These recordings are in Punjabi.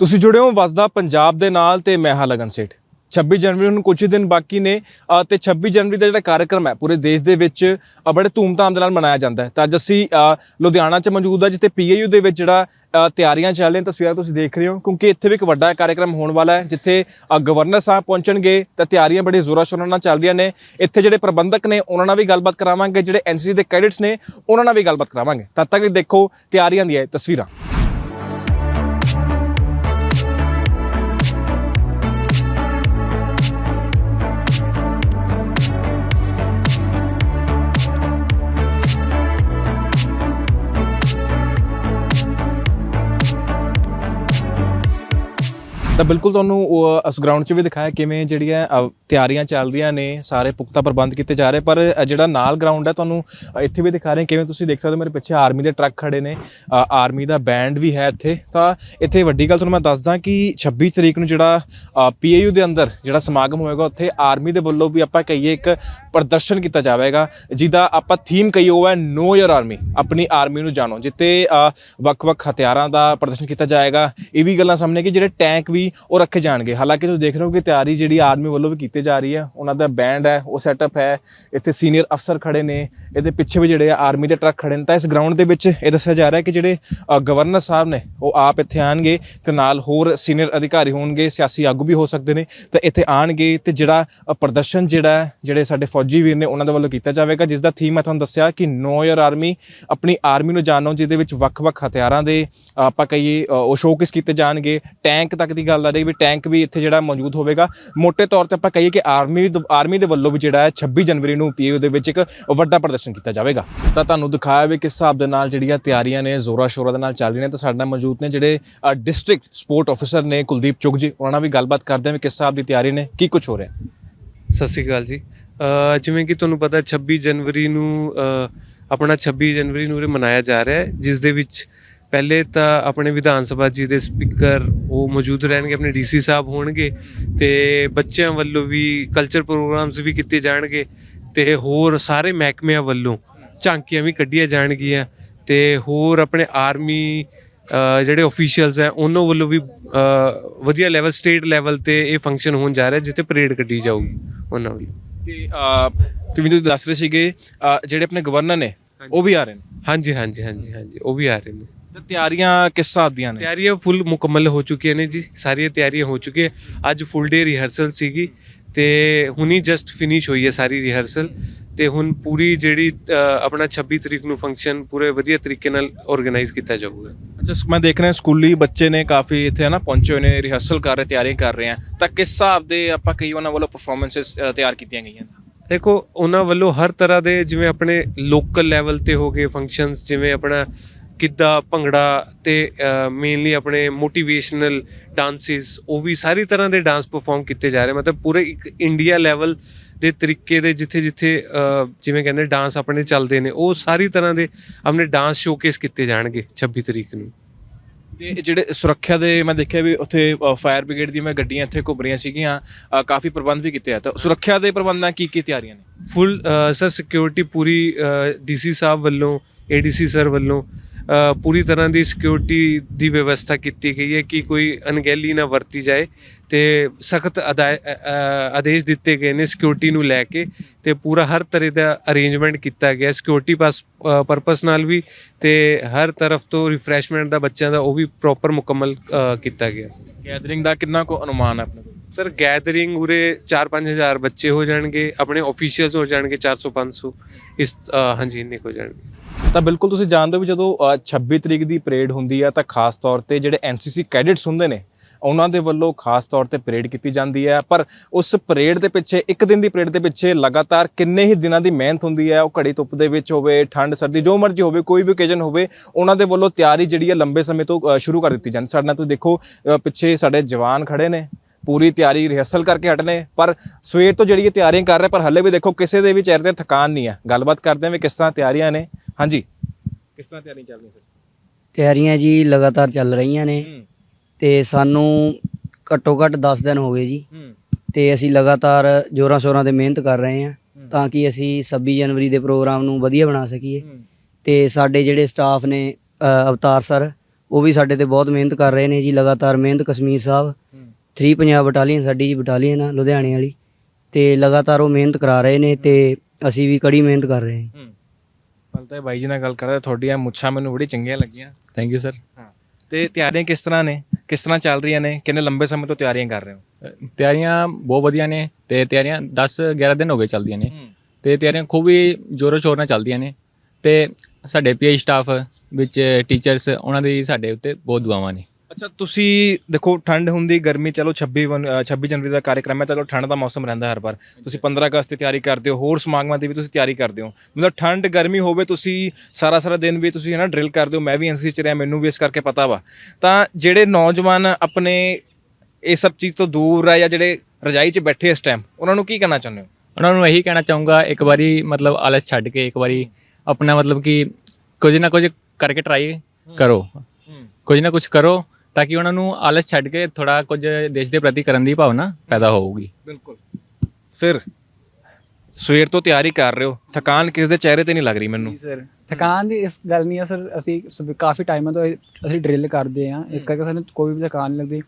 ਤੁਸੀਂ ਜੁੜੇ ਹੋ ਵਸਦਾ ਪੰਜਾਬ ਦੇ ਨਾਲ ਤੇ ਮੈਂ ਹਾਂ ਲਗਨ ਸੇਠ। 26 ਜਨਵਰੀ ਨੂੰ ਕੁਝ ਹੀ ਦਿਨ ਬਾਕੀ ਨੇ ਅ, ਤੇ 26 ਜਨਵਰੀ ਦਾ ਜਿਹੜਾ ਕਾਰਜਕ੍ਰਮ ਹੈ ਪੂਰੇ ਦੇਸ਼ ਦੇ ਵਿੱਚ ਬੜੇ ਧੂਮਧਾਮ ਦੇ ਨਾਲ ਮਨਾਇਆ ਜਾਂਦਾ ਹੈ। ਤਾਂ ਅੱਜ ਅਸੀਂ ਲੁਧਿਆਣਾ 'ਚ ਮੌਜੂਦ ਹਾਂ ਜਿੱਥੇ ਪੀਏਯੂ ਦੇ ਵਿੱਚ ਜਿਹੜਾ ਤਿਆਰੀਆਂ ਚੱਲ ਰਹੀਆਂ ਤਸਵੀਰਾਂ ਤੁਸੀਂ ਦੇਖ ਰਹੇ ਹੋ ਕਿਉਂਕਿ ਇੱਥੇ ਵੀ ਇੱਕ ਵੱਡਾ ਕਾਰਜਕ੍ਰਮ ਹੋਣ ਵਾਲਾ ਹੈ ਜਿੱਥੇ ਗਵਰਨਰ ਸਾਹਿਬ ਪਹੁੰਚਣਗੇ ਤਾਂ ਤਿਆਰੀਆਂ ਬੜੀ ਜ਼ੋਰਾਂ ਸ਼ੋਰਾਂ ਨਾਲ ਚੱਲ ਰਹੀਆਂ ਨੇ। ਇੱਥੇ ਜਿਹੜੇ ਪ੍ਰਬੰਧਕ ਨੇ ਉਹਨਾਂ ਨਾਲ ਵੀ ਗੱਲਬਾਤ ਕਰਾਵਾਂਗੇ ਜਿਹੜੇ ਐਨਸੀਸੀ ਦੇ ਕੈਡਿਟਸ ਨੇ ਉਹਨਾਂ ਨਾਲ ਵੀ ਗੱਲਬਾਤ ਕਰਾਵਾਂਗੇ। ਤਦ ਤੱਕ ਦੇਖੋ ਤਿਆਰੀਆਂ ਦੀਆਂ ਇਹ ਤਸਵੀਰਾਂ। ਤਾਂ ਬਿਲਕੁਲ ਤੁਹਾਨੂੰ ਉਹ ਉਸ ਗਰਾਊਂਡ 'ਚ ਵੀ ਦਿਖਾਇਆ ਕਿਵੇਂ ਜਿਹੜੀਆਂ ਤਿਆਰੀਆਂ ਚੱਲ ਰਹੀਆਂ ਨੇ, ਸਾਰੇ ਪੁਖਤਾ ਪ੍ਰਬੰਧ ਕੀਤੇ ਜਾ ਰਹੇ, ਪਰ ਜਿਹੜਾ ਨਾਲ ਗਰਾਊਂਡ ਹੈ ਤੁਹਾਨੂੰ ਇੱਥੇ ਵੀ ਦਿਖਾ ਰਹੇ ਕਿਵੇਂ ਤੁਸੀਂ ਦੇਖ ਸਕਦੇ ਹੋ, ਮੇਰੇ ਪਿੱਛੇ ਆਰਮੀ ਦੇ ਟਰੱਕ ਖੜੇ ਨੇ ਆਰਮੀ ਦਾ ਬੈਂਡ ਵੀ ਹੈ ਇੱਥੇ। ਤਾਂ ਇੱਥੇ ਵੱਡੀ ਗੱਲ ਤੁਹਾਨੂੰ ਮੈਂ ਦੱਸਦਾ ਕਿ 26 ਤਰੀਕ ਨੂੰ ਜਿਹੜਾ ਪੀਏਯੂ ਦੇ ਅੰਦਰ ਜਿਹੜਾ ਸਮਾਗਮ ਹੋਏਗਾ, ਉੱਥੇ ਆਰਮੀ ਦੇ ਵੱਲੋਂ ਵੀ ਆਪਾਂ ਕਹੀਏ ਇੱਕ ਪ੍ਰਦਰਸ਼ਨ ਕੀਤਾ ਜਾਵੇਗਾ, ਜਿਹਦਾ ਆਪਾਂ ਥੀਮ ਕਹੀਏ ਉਹ ਹੈ ਨੋ ਯਰ ਆਰਮੀ ਆਪਣੀ ਆਰਮੀ ਨੂੰ ਜਾਣੋ ਜਿੱਤੇ ਵੱਖ-ਵੱਖ ਹਥਿਆਰਾਂ ਦਾ ਪ੍ਰਦਰਸ਼ਨ ਕੀਤਾ ਜਾਏਗਾ। ਇਹ ਵੀ ਗੱਲਾਂ ਸਾਹਮਣੇ ਕਿ ਜਿਹੜੇ ਟੈਂਕ ਵੀ ਉਹ ਰੱਖੇ ਜਾਣਗੇ। ਹਾਲਾਂਕਿ ਤੁਸੀਂ ਦੇਖ ਰਹੇ ਹੋ ਕਿ ਤਿਆਰੀ ਜਿਹੜੀ ਆਰਮੀ ਵੱਲੋਂ ਵੀ ਕੀਤੀ ਜਾ ਰਹੀ ਹੈ, ਉਹਨਾਂ ਦਾ ਬੈਂਡ ਹੈ, ਉਹ ਸੈਟਅਪ ਹੈ, ਇੱਥੇ ਸੀਨੀਅਰ ਅਫਸਰ ਖੜੇ ਨੇ, ਇਹਦੇ ਪਿੱਛੇ ਵੀ ਜਿਹੜੇ ਆਰਮੀ ਦੇ ਟਰੱਕ ਖੜੇ ਨੇ। ਤਾਂ ਇਸ ਗਰਾਊਂਡ ਦੇ ਵਿੱਚ ਇਹ ਦੱਸਿਆ ਜਾ ਰਿਹਾ ਕਿ ਜਿਹੜੇ ਗਵਰਨਰ ਸਾਹਿਬ ਨੇ, ਉਹ ਆਪ ਇੱਥੇ ਆਣਗੇ ਤੇ ਨਾਲ ਹੋਰ ਸੀਨੀਅਰ ਅਧਿਕਾਰੀ ਹੋਣਗੇ, ਸਿਆਸੀ ਆਗੂ ਵੀ ਹੋ ਸਕਦੇ ਨੇ, ਤਾਂ ਇੱਥੇ ਆਣਗੇ ਤੇ ਜਿਹੜਾ ਪ੍ਰਦਰਸ਼ਨ ਜਿਹੜਾ ਜਿਹੜੇ ਸਾਡੇ ਫੌਜੀ ਵੀਰ ਨੇ ਉਹਨਾਂ ਦੇ ਵੱਲੋਂ ਕੀਤਾ ਜਾਵੇਗਾ ਜਿਸ ਦਾ ਥੀਮ ਮੈਂ ਤੁਹਾਨੂੰ ਦੱਸਿਆ ਕਿ ਨੋ ਯਰ ਆਰਮੀ ਆਪਣੀ ਆਰਮੀ ਨੂੰ ਜਾਣੋ, ਜਿਹਦੇ ਵਿੱਚ ਵੱਖ-ਵੱਖ ਹਥਿਆਰਾਂ ਦੇ ਆਪਾਂ ਕਹੀਏ ਉਹ ਸ਼ੋਕੇਸ ਕੀਤੇ ਜਾਣਗੇ। ਟੈਂਕ ਤੱਕ ਦੀ ਗੱਲ ਆ ਰਹੀ ਵੀ ਟੈਂਕ ਵੀ ਇੱਥੇ ਜਿਹੜਾ ਮੌਜੂਦ ਹੋਵੇਗਾ। ਮੋٹے ਤੌਰ ਤੇ ਆਪਾਂ ਕਹੀਏ ਕਿ ਆਰਮੀ ਆਰਮੀ ਦੇ ਵੱਲੋਂ ਵੀ ਜਿਹੜਾ ਹੈ 26 ਜਨਵਰੀ ਨੂੰ ਪੀਯੂ ਦੇ ਵਿੱਚ ਇੱਕ ਵੱਡਾ ਪ੍ਰਦਰਸ਼ਨ ਕੀਤਾ ਜਾਵੇਗਾ। ਤਾਂ ਤੁਹਾਨੂੰ ਦਿਖਾਇਆ ਵੀ ਕਿਸ ਹਿਸਾਬ ਦੇ ਨਾਲ ਜਿਹੜੀਆਂ ਤਿਆਰੀਆਂ ਨੇ ਜ਼ੋਰਾ ਸ਼ੋਰਾ ਦੇ ਨਾਲ ਚੱਲ ਰਹੀਆਂ ਨੇ, ਤਾਂ ਸਾਡੇ ਨਾਲ ਮੌਜੂਦ ਨੇ ਜਿਹੜੇ ਡਿਸਟ੍ਰਿਕਟ ਸਪੋਰਟ ਆਫੀਸਰ ਨੇ ਕੁਲਦੀਪ ਚੁਗ ਜੀ। ਉਹਨਾਂ ਨਾਲ ਵੀ ਗੱਲਬਾਤ ਕਰਦੇ ਹਾਂ ਵੀ ਕਿਸ ਹਿਸਾਬ ਦੀ ਤਿਆਰੀ ਨੇ, ਕੀ ਕੁਝ ਹੋ ਰਿਹਾ। ਸਤਿ ਸ਼੍ਰੀ ਅਕਾਲ ਜੀ। ਜਿਵੇਂ ਕਿ ਤੁਹਾਨੂੰ ਪਤਾ 26 ਜਨਵਰੀ ਨੂੰ ਆਪਣਾ 26 ਜਨਵਰੀ ਨੂੰ ਮਨਾਇਆ ਜਾ ਰਿਹਾ ਹੈ, ਜਿਸ ਦੇ ਵਿੱਚ ਪਹਿਲੇ ਤਾਂ ਆਪਣੇ ਵਿਧਾਨ ਸਭਾ ਜੀ ਦੇ ਸਪੀਕਰ ਉਹ ਮੌਜੂਦ ਰਹਿਣਗੇ, ਆਪਣੇ ਡੀਸੀ ਸਾਹਿਬ ਹੋਣਗੇ ਤੇ ਬੱਚਿਆਂ ਵੱਲੋਂ ਵੀ ਕਲਚਰ ਪ੍ਰੋਗਰਾਮਸ ਵੀ ਕੀਤੇ ਜਾਣਗੇ ਤੇ ਹੋਰ ਸਾਰੇ ਮਹਿਕਮਿਆਂ ਵੱਲੋਂ ਝਾਂਕੀਆਂ ਵੀ ਕੱਢੀਆਂ ਜਾਣਗੀਆਂ ਤੇ ਹੋਰ ਆਪਣੇ ਆਰਮੀ ਜਿਹੜੇ ਅਫੀਸ਼ੀਅਲਸ ਹੈ, ਉਹਨਾਂ ਵੱਲੋਂ ਵੀ ਵਧੀਆ ਲੈਵਲ ਸਟੇਟ ਲੈਵਲ ਤੇ ਇਹ ਫੰਕਸ਼ਨ ਹੋਣ ਜਾ ਰਿਹਾ, ਜਿੱਥੇ ਪਰੇਡ ਕੱਢੀ ਜਾਊਗੀ ਉਹਨਾਂ ਵੱਲੋਂ। ਕਿ ਤੁਸੀਂ ਤੁਸੀਂ ਦੱਸ ਰਹੇ ਸੀਗੇ ਜਿਹੜੇ ਆਪਣੇ ਗਵਰਨਰ ਨੇ ਉਹ ਵੀ ਆ ਰਹੇ ਨੇ? ਹਾਂਜੀ ਹਾਂਜੀ ਹਾਂਜੀ ਹਾਂਜੀ ਉਹ ਵੀ ਆ ਰਹੇ ਨੇ। ਤਾਂ ਤਿਆਰੀਆਂ ਕਿਸ ਹਿਸਾਬ ਦੀਆਂ ਨੇ? ਤਿਆਰੀਆਂ ਫੁੱਲ ਮੁਕੰਮਲ ਹੋ ਚੁੱਕੀਆਂ ਨੇ ਜੀ ਸਾਰੀਆਂ ਤਿਆਰੀਆਂ ਹੋ ਚੁੱਕੀਆਂ। ਅੱਜ ਫੁੱਲ ਡੇ ਰਿਹਰਸਲ ਸੀਗੀ ਤੇ ਹੁਣੀ ਜਸਟ ਫਿਨਿਸ਼ ਹੋਈ ਹੈ ਸਾਰੀ ਰਿਹਰਸਲ ਤੇ ਹੁਣ ਪੂਰੀ ਜਿਹੜੀ ਆਪਣਾ 26 ਤਰੀਕ ਨੂੰ ਫੰਕਸ਼ਨ ਪੂਰੇ ਵਧੀਆ ਤਰੀਕੇ ਨਾਲ ਆਰਗੇਨਾਈਜ਼ ਕੀਤਾ ਜਾਊਗਾ। ਅੱਛਾ ਮੈਂ ਦੇਖ ਰਿਹਾ ਸਕੂਲੀ ਬੱਚੇ ਨੇ ਕਾਫੀ ਇੱਥੇ ਨਾ ਪਹੁੰਚੇ ਹੋਏ ਨੇ ਰਿਹਰਸਲ ਕਰ ਰਹੇ ਤਿਆਰੀ ਕਰ ਰਹੇ ਆ। ਤਾਂ ਕਿਸ ਹਿਸਾਬ ਦੇ ਆਪਾਂ ਕਈ ਉਹਨਾਂ ਵੱਲੋਂ ਪਰਫਾਰਮੈਂਸਸ ਤਿਆਰ ਕੀਤੀਆਂ ਗਈਆਂ ਨੇ? ਦੇਖੋ, ਉਹਨਾਂ ਵੱਲੋਂ ਹਰ ਤਰ੍ਹਾਂ ਦੇ ਜਿਵੇਂ ਆਪਣੇ ਲੋਕਲ ਲੈਵਲ ਤੇ ਹੋ ਗਏ ਫੰਕਸ਼ਨਸ ਜਿਵੇਂ ਆਪਣਾ ਗਿੱਧਾ ਭੰਗੜਾ ਤੇ ਮੇਨਲੀ ਆਪਣੇ ਮੋਟੀਵੇਸ਼ਨਲ ਡਾਂਸਿਸ ਉਹ ਵੀ ਸਾਰੀ ਤਰ੍ਹਾਂ ਦੇ ਡਾਂਸ ਪਰਫਾਰਮ ਕੀਤੇ ਜਾ ਰਹੇ ਮਤਲਬ ਪੂਰੇ ਇੱਕ ਇੰਡੀਆ ਲੈਵਲ ਦੇ ਤਰੀਕੇ ਦੇ ਜਿੱਥੇ ਜਿੱਥੇ ਜਿਵੇਂ ਕਹਿੰਦੇ ਡਾਂਸ ਆਪਣੇ ਚੱਲਦੇ ਨੇ ਉਹ ਸਾਰੀ ਤਰ੍ਹਾਂ ਦੇ ਆਪਣੇ ਡਾਂਸ ਸ਼ੋਕੇਸ ਕੀਤੇ ਜਾਣਗੇ 26 ਤਰੀਕ ਨੂੰ। ਤੇ ਜਿਹੜੇ ਸੁਰੱਖਿਆ ਦੇ ਮੈਂ ਦੇਖਿਆ ਵੀ ਉੱਥੇ ਫਾਇਰ ਬ੍ਰਿਗੇਡ ਦੀਆਂ ਮੈਂ ਗੱਡੀਆਂ ਇੱਥੇ ਘੁੰਮ ਰਹੀਆਂ ਸੀਗੀਆਂ ਕਾਫੀ ਪ੍ਰਬੰਧ ਵੀ ਕੀਤੇ ਆ। ਤਾਂ ਸੁਰੱਖਿਆ ਦੇ ਪ੍ਰਬੰਧਾਂ ਕੀ ਕੀ ਤਿਆਰੀਆਂ ਨੇ? ਫੁੱਲ ਸਰ ਸਿਕਿਉਰਿਟੀ ਪੂਰੀ ਡੀਸੀ ਸਾਹਿਬ ਵੱਲੋਂ ਏਡੀਸੀ ਸਰ ਵੱਲੋਂ ਪੂਰੀ ਤਰ੍ਹਾਂ ਦੀ ਸਿਕਿਉਰਿਟੀ ਦੀ ਵਿਵਸਥਾ ਕੀਤੀ ਗਈ ਹੈ ਕਿ ਕੋਈ ਅਣਗਹਿਲੀ ਨਾ ਵਰਤੀ ਜਾਏ। ਤੇ ਸਖਤ ਆਦੇਸ਼ ਦਿੱਤੇ ਗਏ ਨੇ ਸਿਕਿਉਰਿਟੀ ਨੂੰ ਲੈ ਕੇ ਤੇ ਪੂਰਾ ਹਰ ਤਰ੍ਹਾਂ ਦਾ ਅਰੇਂਜਮੈਂਟ ਕੀਤਾ ਗਿਆ ਸਿਕਿਉਰਿਟੀ ਪਾਸ ਪਰਪਸ ਨਾਲ ਵੀ ਤੇ ਹਰ ਤਰਫ ਤੋਂ ਰਿਫਰੈਸ਼ਮੈਂਟ ਦਾ ਬੱਚਿਆਂ ਦਾ ਉਹ ਵੀ ਪ੍ਰੋਪਰ ਮੁਕੰਮਲ ਕੀਤਾ ਗਿਆ। ਗੈਦਰਿੰਗ ਦਾ ਕਿੰਨਾ ਕੋ ਅਨੁਮਾਨ ਹੈ ਆਪਣੇ ਕੋਲ? ਸਰ ਗੈਦਰਿੰਗ ਉਰੇ 4-5000 ਬੱਚੇ ਹੋ ਜਾਣਗੇ ਆਪਣੇ ਆਫੀਸ਼ੀਅਲਸ ਹੋ ਜਾਣਗੇ 400-500 ਇਸ ਹਾਂਜੀ ਇੰਨੇ ਕੁ ਹੋ ਜਾਣਗੇ। ਤਾਂ ਬਿਲਕੁਲ ਤੁਸੀਂ ਜਾਣਦੇ ਹੋ ਵੀ ਜਦੋਂ ਅ, 26 ਤਰੀਕ ਦੀ ਪਰੇਡ ਹੁੰਦੀ ਹੈ ਤਾਂ ਖਾਸ ਤੌਰ ਤੇ ਜਿਹੜੇ ਐਨਸੀਸੀ ਕੈਡਿਟਸ ਹੁੰਦੇ ਨੇ ਉਹਨਾਂ ਦੇ ਵੱਲੋਂ ਖਾਸ ਤੌਰ ਤੇ ਪਰੇਡ ਕੀਤੀ ਜਾਂਦੀ ਹੈ। ਪਰ ਉਸ ਪਰੇਡ ਦੇ ਪਿੱਛੇ ਇੱਕ ਦਿਨ ਦੀ ਪਰੇਡ ਦੇ ਪਿੱਛੇ ਲਗਾਤਾਰ ਕਿੰਨੇ ਹੀ ਦਿਨਾਂ ਦੀ ਮਿਹਨਤ ਹੁੰਦੀ ਹੈ। ਉਹ ਘੜੀ ਧੁੱਪ ਦੇ ਵਿੱਚ ਹੋਵੇ ਠੰਡ ਸਰਦੀ ਜੋ ਮਰਜ਼ੀ ਹੋਵੇ ਕੋਈ ਵੀ ਓਕੇਜਨ ਹੋਵੇ ਉਹਨਾਂ ਦੇ ਵੱਲੋਂ ਤਿਆਰੀ ਜਿਹੜੀ ਹੈ ਲੰਬੇ ਸਮੇਂ ਤੋਂ ਸ਼ੁਰੂ ਕਰ ਦਿੱਤੀ ਜਾਂਦੀ। ਸਾਡੇ ਨਾਲ ਤੁਸੀਂ ਦੇਖੋ ਪਿੱਛੇ ਸਾਡੇ ਜਵਾਨ ਖੜੇ ਨੇ। ਪੂਰੀ ਤਿਆਰੀ ਰਿਹਰਸਲ ਕਰਕੇ ਹਟਨੇ ਨੇ। ਪਰ ਸਵੇਰ ਤੋਂ ਜਿਹੜੀ ਇਹ ਤਿਆਰੀਆਂ ਕਰ ਰਹੇ ਪਰ ਹੱਲੇ ਵੀ ਦੇਖੋ ਕਿਸੇ ਦੇ ਵੀ ਚਿਹਰੇ ਤੇ ਥਕਾਨ ਨਹੀਂ ਹੈ। ਗੱਲਬਾਤ ਕਰਦੇ ਹਾਂ ਵੀ ਕਿਸ ਤਰ੍ਹਾਂ ਤਿਆਰੀਆਂ ਨੇ। ਹਾਂਜੀ। ਕਿਸ ਤਰ੍ਹਾਂ ਤਿਆਰੀਆਂ ਚੱਲ ਰਹੀਆਂ ਤਿਆਰੀਆਂ ਜੀ ਲਗਾਤਾਰ ਚੱਲ ਰਹੀਆਂ ਨੇ। ਤੇ ਸਾਨੂੰ ਘੱਟੋ ਘੱਟ 10 ਦਿਨ ਹੋ ਗਏ ਜੀ। ਤੇ ਅਸੀਂ ਲਗਾਤਾਰ ਜੋਰਾਂ ਸ਼ੋਰਾਂ ਤੇ ਮਿਹਨਤ ਕਰ ਰਹੇ ਹਾਂ ਤਾਂ ਕਿ ਅਸੀਂ 26 ਜਨਵਰੀ ਦੇ ਪ੍ਰੋਗਰਾਮ ਨੂੰ ਵਧੀਆ ਬਣਾ ਸਕੀਏ। ਤੇ ਸਾਡੇ ਜਿਹੜੇ ਸਟਾਫ ਨੇ ਅਵਤਾਰ ਸਰ ਉਹ ਵੀ ਸਾਡੇ ਤੇ ਬਹੁਤ ਮਿਹਨਤ ਕਰ ਰਹੇ ਨੇ ਜੀ ਲਗਾਤਾਰ ਮਿਹਨਤ ਕਸ਼ਮੀਰ ਸਾਹਿਬ 3 ਪੰਜਾਬ ਬਟਾਲੀਅਨ ਸਾਡੀ ਜੀ ਬਟਾਲੀਅਨ ਆ ਲੁਧਿਆਣੇ ਵਾਲੀ। ਤੇ ਲਗਾਤਾਰ ਉਹ ਮਿਹਨਤ ਕਰਾ ਰਹੇ ਨੇ ਤੇ ਅਸੀਂ ਵੀ ਕੜੀ ਮਿਹਨਤ ਕਰ ਰਹੇ ਹਾਂ। ਪਹਿਲਾਂ ਤਾਂ ਇਹ ਬਾਈ ਜੀ ਨਾਲ ਗੱਲ ਕਰਦਾ ਤੁਹਾਡੀਆਂ ਮੁੱਛਾਂ ਮੈਨੂੰ ਬੜੀ ਚੰਗੀਆਂ ਲੱਗੀਆਂ। ਥੈਂਕ ਯੂ ਸਰ ਹਾਂ। ਤੇ ਤਿਆਰੀਆਂ ਕਿਸ ਤਰ੍ਹਾਂ ਨੇ? ਕਿਸ ਤਰ੍ਹਾਂ ਚੱਲ ਰਹੀਆਂ ਨੇ? ਕਿੰਨੇ ਲੰਬੇ ਸਮੇਂ ਤੋਂ ਤਿਆਰੀਆਂ ਕਰ ਰਹੇ ਹੋ? ਤਿਆਰੀਆਂ ਬਹੁਤ ਵਧੀਆ ਨੇ ਤੇ ਤਿਆਰੀਆਂ 10 11 ਦਿਨ ਹੋ ਗਏ ਚੱਲਦੀਆਂ ਨੇ। ਤੇ ਤਿਆਰੀਆਂ ਖੂਬ ਹੀ ਜ਼ੋਰੋ ਸ਼ੋਰ ਨਾਲ ਚੱਲਦੀਆਂ ਨੇ। ਤੇ ਸਾਡੇ ਪੀਆਈ ਸਟਾਫ ਵਿੱਚ ਟੀਚਰਸ ਉਹਨਾਂ ਦੀ ਸਾਡੇ ਉੱਤੇ ਬਹੁਤ ਦੁਆਵਾਂ ਨੇ। ਅੱਛਾ ਤੁਸੀਂ ਦੇਖੋ ਠੰਡ ਹੁੰਦੀ ਗਰਮੀ ਚਲੋ 26 ਵਨ- ਅ, 26 ਜਨਵਰੀ ਦਾ ਕਾਰਜਕ੍ਰਮ ਹੈ ਚਲੋ ਠੰਡ ਦਾ ਮੌਸਮ ਰਹਿੰਦਾ ਹਰ ਵਾਰ। ਤੁਸੀਂ 15 ਅਗਸਤ ਦੀ ਤਿਆਰੀ ਕਰਦੇ ਹੋ ਹੋਰ ਸਮਾਗਮਾਂ ਦੀ ਵੀ ਤੁਸੀਂ ਤਿਆਰੀ ਕਰਦੇ ਹੋ। ਮਤਲਬ ਠੰਡ ਗਰਮੀ ਹੋਵੇ ਤੁਸੀਂ ਸਾਰਾ ਸਾਰਾ ਦਿਨ ਵੀ ਤੁਸੀਂ ਹੈ ਨਾ ਡਰਿਲ ਕਰਦੇ ਹੋ ਮੈਂ ਵੀ ਐਨਸੀਸੀ ਚ ਰਿਹਾ ਮੈਨੂੰ ਵੀ ਇਸ ਕਰਕੇ ਪਤਾ ਵਾ। ਤਾਂ ਜਿਹੜੇ ਨੌਜਵਾਨ ਆਪਣੇ ਇਹ ਸਭ ਚੀਜ਼ ਤੋਂ ਦੂਰ ਆ ਜਾਂ ਜਿਹੜੇ ਰਜਾਈ 'ਚ ਬੈਠੇ ਇਸ ਟਾਈਮ ਉਹਨਾਂ ਨੂੰ ਕੀ ਕਹਿਣਾ ਚਾਹੁੰਦੇ ਹੋ? ਉਹਨਾਂ ਨੂੰ ਇਹੀ ਕਹਿਣਾ ਚਾਹੂੰਗਾ ਇੱਕ ਵਾਰੀ ਮਤਲਬ ਆਲਸ ਛੱਡ ਕੇ ਇੱਕ ਵਾਰੀ ਆਪਣਾ ਮਤਲਬ ਕਿ ਕੁਝ ਨਾ ਕੁਝ ਕਰਕੇ ਟਰਾਈ ਕਰੋ। ਕੁਝ ਨਾ ਕੁਝ ਕਰੋ ਤਾਂ ਕਿ ਉਹਨਾਂ ਨੂੰ ਆਲਸ ਛੱਡ ਕੇ ਥੋੜਾ ਕੁਝ ਦੇਸ਼ ਦੇ ਪ੍ਰਤੀ ਕਰਨ ਦੀ ਭਾਵਨਾ ਪੈਦਾ ਹੋਊਗੀ। ਬਿਲਕੁਲ। ਫਿਰ ਸਵੇਰ ਤੋਂ ਤਿਆਰੀ ਕਰ ਰਹੇ ਹੋ। ਥਕਾਨ ਕਿਸ ਦੇ ਚਿਹਰੇ ਤੇ ਨਹੀਂ ਲੱਗ ਰਹੀ ਮੈਨੂੰ। ਸਰ। ਥਕਾਨ ਦੀ ਇਸ ਗੱਲ ਨਹੀਂ ਹੈ ਸਰ। ਅਸੀਂ ਸਵੇ- ਕਾਫੀ ਟਾਈਮਾਂ ਤੋਂ ਅਸੀਂ ਡਰਿਲ ਕਰਦੇ ਹਾਂ। ਇਸ ਕਰਕੇ ਸਾਨੂੰ ਕੋਈ ਵੀ ਥਕਾਨ ਨਹੀਂ ਲੱਗਦੀ।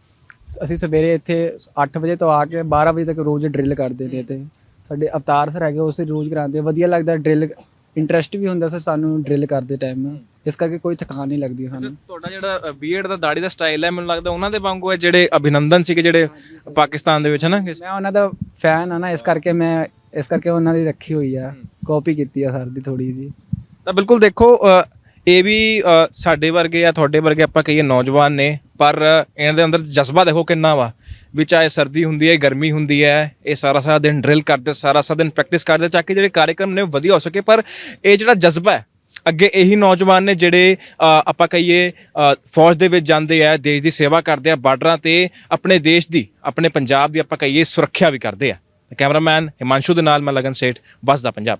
ਅਸੀਂ ਸਵੇਰੇ ਇੱਥੇ 8 ਵਜੇ ਤੋਂ ਆ ਕੇ 12 ਵਜੇ ਤੱਕ ਰੋਜ਼ ਡਰਿਲ ਕਰਦੇ ਨੇ ਤੇ ਸਾਡੇ ਅਵਤਾਰ ਸਰ ਹੈਗੇ ਉਸ ਰੋਜ਼ ਕਰਾਉਂਦੇ ਆ। ਵਧੀਆ ਲੱਗਦਾ ਡਰਿਲ ਇੰਟਰਸਟ ਵੀ ਹੁੰਦਾ ਸਰ ਸਾਨੂੰ ਡਰਿਲ ਕਰਦੇ ਟਾਈਮ ਇਸ ਕਰਕੇ ਕੋਈ ਥਕਾਨ ਨਹੀਂ ਲੱਗਦੀ ਸਾਨੂੰ। ਤੁਹਾਡਾ ਜਿਹੜਾ ਬੀਐਡ ਦਾ ਦਾੜੀ ਦਾ ਸਟਾਈਲ ਹੈ ਮੈਨੂੰ ਲੱਗਦਾ ਉਹਨਾਂ ਦੇ ਵਾਂਗੂ ਹੈ ਜਿਹੜੇ ਅਭਿਨੰਦਨ ਸੀਗੇ ਜਿਹੜੇ ਪਾਕਿਸਤਾਨ ਦੇ ਵਿੱਚ ਹੈ ਨਾ? ਮੈਂ ਉਹਨਾਂ ਦਾ ਫੈਨ ਆ ਨਾ ਇਸ ਕਰਕੇ ਮੈਂ ਇਸ ਕਰਕੇ ਉਹਨਾਂ ਦੀ ਰੱਖੀ ਹੋਈ ਆ। ਕਾਪੀ ਕੀਤੀ ਆ ਸਰ ਦੀ ਥੋੜੀ ਜੀ। ਤਾਂ ਬਿਲਕੁਲ ਦੇਖੋ ਇਹ ਵੀ ਅ, ਸਾਡੇ ਵਰਗੇ ਆ ਤੁਹਾਡੇ ਵਰਗੇ ਆਪਾਂ ਕਹੀਏ ਨੌਜਵਾਨ ਨੇ ਪਰ ਇਹਨਾਂ ਦੇ ਅੰਦਰ ਜਜ਼ਬਾ ਦੇਖੋ ਕਿੰਨਾ ਵਾ ਵੀ ਚਾਹੇ ਸਰਦੀ ਹੁੰਦੀ ਹੈ ਗਰਮੀ ਹੁੰਦੀ ਹੈ ਇਹ ਸਾਰਾ ਸਾਰਾ ਦਿਨ ਡਰਿਲ ਕਰਦੇ ਸਾਰਾ ਸਾਰਾ ਦਿਨ ਪ੍ਰੈਕਟਿਸ ਕਰਦੇ ਤਾਂ ਕਿ ਜਿਹੜੇ ਕਾਰਜਕ੍ਰਮ ਨੇ ਉਹ ਵਧੀਆ ਹੋ ਸਕੇ ਪਰ ਇਹ ਜਿਹੜਾ ਜਜ਼ਬਾ ਹੈ ਅੱਗੇ ਇਹੀ ਨੌਜਵਾਨ ਨੇ ਜਿਹੜੇ ਅ, ਆਪਾਂ ਕਹੀਏ ਅ, ਫੌਜ ਦੇ ਵਿੱਚ ਜਾਂਦੇ ਆ ਦੇਸ਼ ਦੀ ਸੇਵਾ ਕਰਦੇ ਆ ਬਾਰਡਰਾਂ ਤੇ ਆਪਣੇ ਦੇਸ਼ ਦੀ ਆਪਣੇ ਪੰਜਾਬ ਦੀ ਆਪਾਂ ਕਹੀਏ ਸੁਰੱਖਿਆ ਵੀ ਕਰਦੇ ਆ। ਕੈਮਰਾਮੈਨ ਹਿਮਾਂਸ਼ੂ ਦੇ ਨਾਲ ਮੈਂ ਲਗਨ ਸੇਠ ਬਸ ਦਾ ਪੰਜਾਬ।